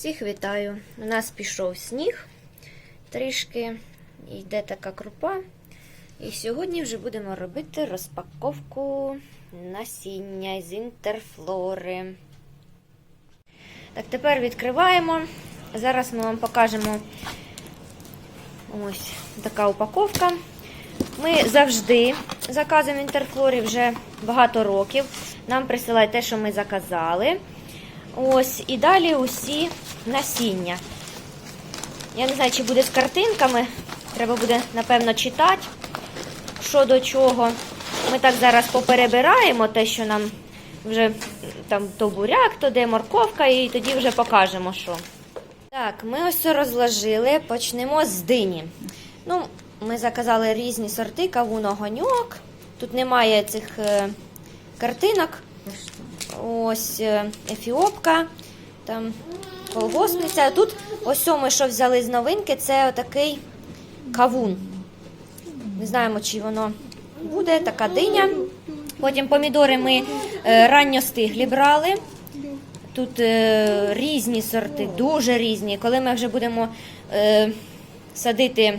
Всіх вітаю! У нас пішов сніг трішки, йде така крупа. І сьогодні вже будемо робити розпаковку насіння з інтерфлори. Так, тепер відкриваємо. Зараз ми вам покажемо ось така упаковка. Ми завжди заказуємо інтерфлорі вже багато років. Нам присилають те, що ми заказали. Ось, і далі усі насіння. Я не знаю, чи буде з картинками. Треба буде, напевно, читати, що до чого. Ми так зараз поперебираємо те, що нам вже там то буряк, то де морковка, і тоді вже покажемо, що. Так, ми ось це розложили. Почнемо з дині. Ну, ми заказали різні сорти, кавун, огоньок. Тут немає цих е, картинок. Ось е, ефіопка, там колгоспниця. Тут ось ми що взяли з новинки, це отакий кавун. Не знаємо, чи воно буде, така диня. Потім помідори ми е, ранньостиглі брали. Тут е, різні сорти, дуже різні. Коли ми вже будемо садити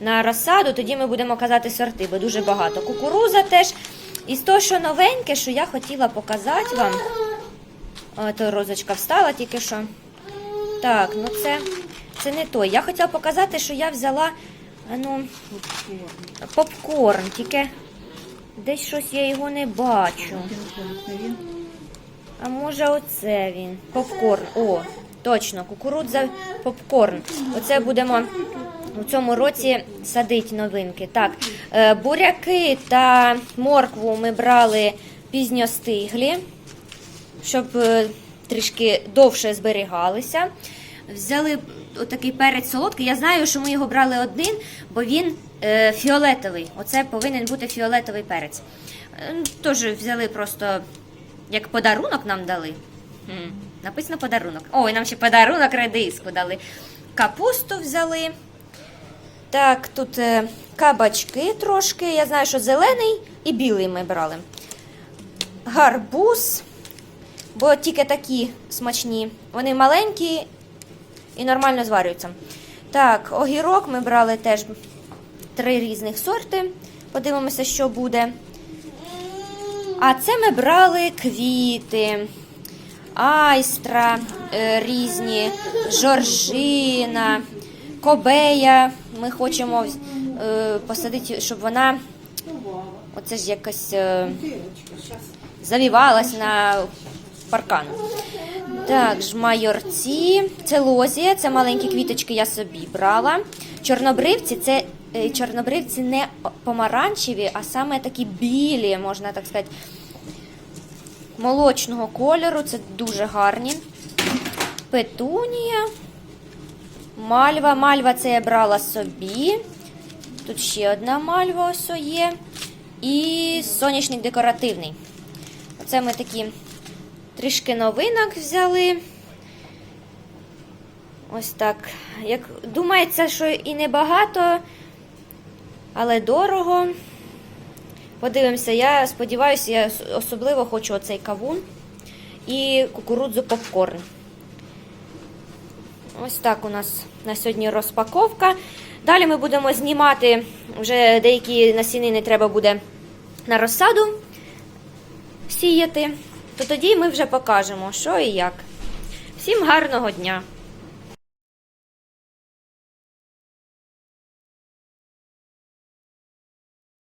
на розсаду, тоді ми будемо казати сорти, бо дуже багато. Кукуруза теж. І з того, що новеньке, що я хотіла показати вам. О, то розочка встала тільки що. Так, ну це, це не той. Я хотіла показати, що я взяла ну, попкорн, тільки десь щось я його не бачу. А може оце він? Попкорн. О, точно, кукурудза попкорн. Оце будемо у цьому році садити новинки. Так, е, буряки та моркву ми брали пізньостиглі, щоб е, трішки довше зберігалися. Взяли отакий перець солодкий. Я знаю, що ми його брали один, бо він е, фіолетовий. Оце повинен бути фіолетовий перець. Е, Теж взяли просто як подарунок нам дали. Написано подарунок. Ой, нам ще подарунок редиску дали. Капусту взяли. Так, тут е, кабачки трошки. Я знаю, що зелений і білий ми брали. Гарбуз, бо тільки такі смачні. Вони маленькі і нормально зварюються. Так, огірок ми брали теж три різних сорти. Подивимося, що буде. А це ми брали квіти, айстра е, різні, жоржина, кобея. Ми хочемо е, посадити, щоб вона оце ж якось е, завівалась на паркан. Так, жмайорці, це лозія, це маленькі квіточки я собі брала. Чорнобривці це е, чорнобривці не помаранчеві, а саме такі білі, можна так сказати, молочного кольору. Це дуже гарні. Петунія. Мальва. Мальва це я брала собі. Тут ще одна мальва ось є. І сонячник декоративний. Оце ми такі трішки новинок взяли. Ось так. Як думається, що і небагато, але дорого. Подивимося, я сподіваюся, я особливо хочу оцей кавун і кукурудзу попкорн. Ось так у нас на сьогодні розпаковка. Далі ми будемо знімати вже деякі насінини треба буде на розсаду сіяти. То тоді ми вже покажемо, що і як. Всім гарного дня!